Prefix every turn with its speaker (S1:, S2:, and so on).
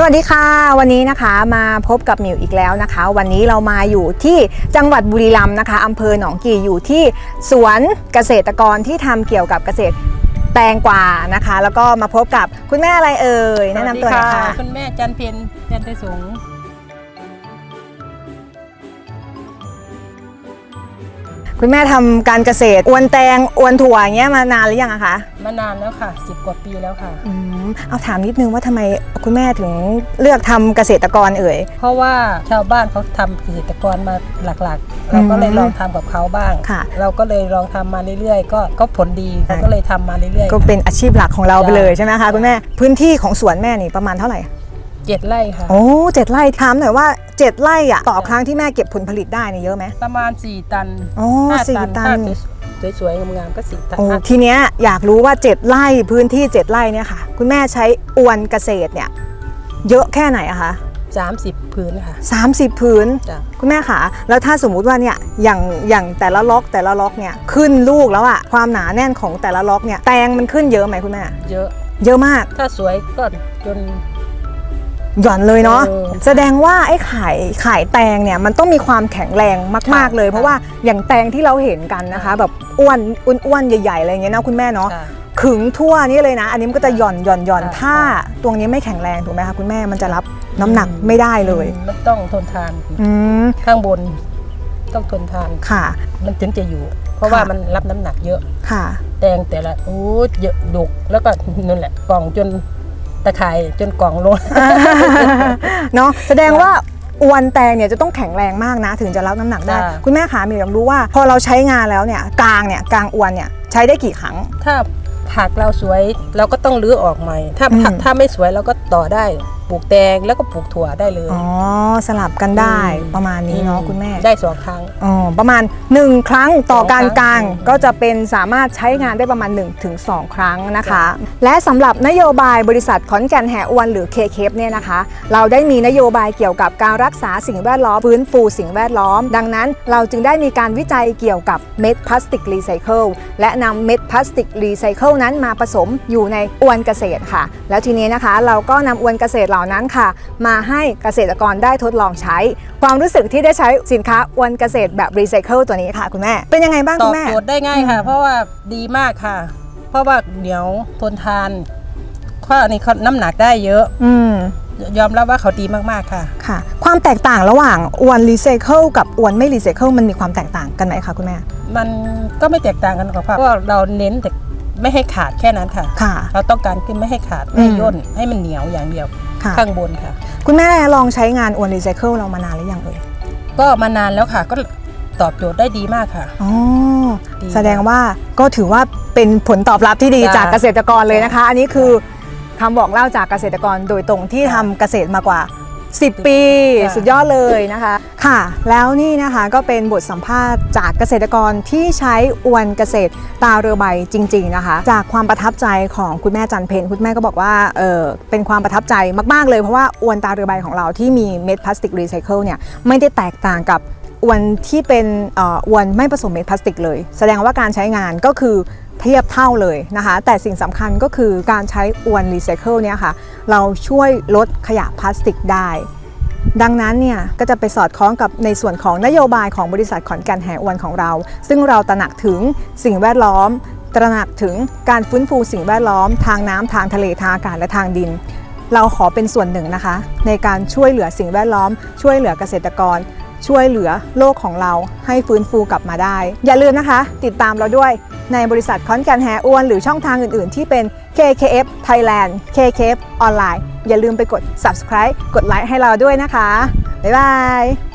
S1: สวัสดีค่ะ วันนี้นะคะมาพบกับหมิวอีกแล้วนะคะ วันนี้เรามาอยู่ที่จังหวัดบุรีรัมย์นะคะอำเภอหนองกี่อยู่ที่สวนเกษตรกรที่ทำเกี่ยวกับเกษตรแตงกวานะคะ แล้วก็มาพบกับคุณแม่อะไรเอ่ยแนะนำตัวหน่อยค่ะ
S2: คุณแม่จันเพ็ญจันไทสงฆ์
S1: คุณแม่ทำการเกษตรอวนแตงอวนถั่วอย่างเงี้ยมานานหรือยังอะคะ
S2: มานานแล้วค่ะสิบกว่าปีแล้วค่ะ
S1: อืมเอาถามนิดนึงว่าทำไมคุณแม่ถึงเลือกทำเกษตรกรเอ่ย
S2: เพราะว่าชาวบ้านเขาทำเกษตรกรมาหลักๆ เราก็เลยลองทำกับเขาบ้าง
S1: ค่ะ
S2: เราก็เลยลองทำมาเรื่อยๆ ก็ก็ผลดีเราก็เลยทำมาเรื่อย
S1: ก็เป็นอาชีพหลักของเราไป
S2: จ้ะ
S1: เลยใช่ไหมคะคุณแม่ พื้นที่ของสวนแม่นี่ประมาณเท่าไหร่
S2: ๆ เจ็ดไร่ค่ะ
S1: โอ้เจ็ดไร่ถามหน่อยว่าเจ็ดไร่อะต่อครั้งที่แม่เก็บผลผลิตได้เนี่ยเยอะไหม
S2: ประมาณ4ตัน
S1: โอ้
S2: ห้า
S1: สี่
S2: ตัน
S1: ตั
S2: ถ้านสวยๆงามๆก็สี่ตัน
S1: โอ้
S2: ห้า
S1: ทีเนี้ยอยากรู้ว่าเจ็ดไร่พื้นที่เจ็ดไร่เนี่ยค่ะ คุณแม่ใช้อวนเกษตรเนี่ยเยอะแค่ไหนอะคะ
S2: สามสิบพื้นค่ะ
S1: 30พื้น
S2: จ้ะ
S1: คุณแม่คะแล้วถ้าสมมุติว่าเนี่ยอย่างอย่างแต่ละล็อกแต่ละล็อกเนี่ยขึ้นลูกแล้วอะความหนาแน่นของแต่ละล็อกเนี่ยแตงมันขึ้นเยอะไหมคุณแม่
S2: เยอะ
S1: เยอะมาก
S2: ถ้าสวยก็จน
S1: หย่อนเลยเนาะ
S2: เออ
S1: แสดงว่าไอ้ขายขายแตงเนี่ยมันต้องมีความแข็งแรงมาก ๆเลย
S2: ค่ะ
S1: เพราะว่าอย่างแตงที่เราเห็นกันนะคะ แบบอ้วนอ้วนๆใหญ่ๆอะไรอย่างเงี้ยนะคุณแม่เนาะ
S2: ค่ะ
S1: ขึงทั่วนี่เลยนะ อันนี้มันก็จะหย่อนหย่อนหย่อน
S2: ค่ะ
S1: ถ้าตรงนี้ไม่แข็งแรงถูกไหมคะคุณแม่มันจะรับน้ำหนักไม่ได้เลย
S2: มันต้องทนทาน
S1: อืม
S2: ข้างบนต้องทนทาน
S1: ค่ะ
S2: มันถึงจะอยู่ เพราะว่า
S1: ค่ะ
S2: มันรับน้ำหนักเยอะ
S1: ค่ะ
S2: แตงแต่ละโอ้เยอะดุกแล้วก็นั่นแหละกล่องจน ตะข่ายจนกล่องลง
S1: เนาะแสดงว่าอวนแตงเนี่ยจะต้องแข็งแรงมากนะ ถึงจะรับน้ำหนักได้
S2: จ้ะ
S1: คุณแม่ขามีอยากรู้ว่า พอเราใช้งานแล้วเนี่ยกลางเนี่ยกลางอวนเนี่ยใช้ได้กี่ครั้ง
S2: ถ้าผักเราสวยเราก็ต้องรื้อออกใหม่ ถ้า
S1: อืม
S2: ผักถ้าไม่สวยเราก็ต่อได้ ปลูกแตงแล้วก็ปลูกถั่วได้เลย
S1: อ๋อ สลับกันได้
S2: อืม
S1: ประมาณนี้เนาะคุณแม่
S2: ได้สองครั้ง
S1: อ๋อประมาณ 1 ครั้งต่อการ
S2: สองครั้ง
S1: กลาง
S2: อืม
S1: ก็จะเป็นสามารถใช้งานได้ประมาณ1-2ถึง2ครั้งนะคะ และสำหรับนโยบายบริษัทขอนแก่นแห่อวนหรือ k k เนี่ยนะคะ เราได้มีนโยบายเกี่ยวกับการรักษาสิ่งแวดล้อมฟื้นฟูสิ่งแวดล้อม ดังนั้นเราจึงได้มีการวิจัยเกี่ยวกับเม็ดพลาสติกรีไซเคิลและนำเม็ดพลาสติกรีไซเคิลนั้นมาผสมอยู่ในอวนเกษตรค่ะ แล้วทีนี้นะคะ เราก็นำอวนเกษตรเหล่านั้นค่ะ มาให้เกษตรกรได้ทดลองใช้ ความรู้สึกที่ได้ใช้สินค้าอวนเกษตรแบบรีไซเคิลตัวนี้ค่ะคุณแม่ เป็นยังไงบ้าง
S2: ต
S1: คุ
S2: อบ
S1: ณแม่
S2: โจทย์ได้ง่ายค่ะ เพราะว่าดีมากค่ะ เพราะว่าเหนียวทนทานข้อนี้เขาน้ำหนักได้เยอะ
S1: อืม
S2: ยอมรับว่าเขาดีมากๆค่ะ
S1: ค่ะ ความแตกต่างระหว่างอวนรีไซเคิลกับอวนไม่รีไซเคิลมันมีความแตกต่างกันไหมคะคุณแม่
S2: มันก็ไม่แตกต่างกันหรอกค่ะเพราะว่าเราเน้นแต่ไม่ให้ขาดแค่นั้นค่ะ
S1: ค่ะ
S2: เราต้องการคือไม่ให้ขาด
S1: อืม
S2: ไม่ให้ย่นให้มันเหนียวอย่างเดียว
S1: ค่ะ
S2: ข้างบนค่ะ
S1: คุณแม่ลองใช้งานอวนรีไซเคิลเรามานานหรือยังเอ่ย
S2: ก็มานานแล้วค่ะ ก็ตอบโจทย์ได้ดีมากค่ะ
S1: อ๋อ
S2: ดี
S1: แสดงว่าก็ถือว่าเป็นผลตอบรับที่ดี
S2: จ้ะ
S1: จากเกษตรกรเลยนะคะ อันนี้คือคำบอกเล่าจากเกษตรกรโดยตรงที่
S2: จ้ะ
S1: ทำเกษตรมากว่า 10 ปี
S2: จ้ะ
S1: สุดยอดเลยนะคะค่ะ แล้วนี่นะคะก็เป็นบทสัมภาษณ์จากเกษตรกรที่ใช้อวนเกษตรตาเรือใบจริง ๆนะคะ จากความประทับใจของคุณแม่จันเพนคุณแม่ก็บอกว่าเออเป็นความประทับใจมากๆเลยเพราะว่าอวนตาเรือใบของเราที่มีเม็ดพลาสติกรีไซเคิลเนี่ยไม่ได้แตกต่างกับอวนที่เป็นเอออวนไม่ผสมเม็ดพลาสติกเลย แสดงว่าการใช้งานก็คือ เทียบเท่าเลยนะคะ แต่สิ่งสำคัญก็คือการใช้อวนรีไซเคิลเนี่ยค่ะ เราช่วยลดขยะพลาสติกได้ ดังนั้นเนี่ยก็จะไปสอดคล้องกับในส่วนของนโยบายของบริษัทขอนแก่นแห่อวนของเรา ซึ่งเราตระหนักถึงสิ่งแวดล้อม ตระหนักถึงการฟื้นฟูสิ่งแวดล้อม ทางน้ำทางทะเลทางอากาศและทางดิน เราขอเป็นส่วนหนึ่งนะคะ ในการช่วยเหลือสิ่งแวดล้อม ช่วยเหลือเกษตรกร ช่วยเหลือโลกของเราให้ฟื้นฟูกลับมาได้ อย่าลืมนะคะ ติดตามเราด้วย ในบริษัทคอนแกนแฮอ้วนหรือช่องทางอื่น ๆ ที่เป็น KKF Thailand KKF ออนไลน์อย่าลืมไปกด subscribe กดไลค์ให้เราด้วยนะคะ บ๊ายบาย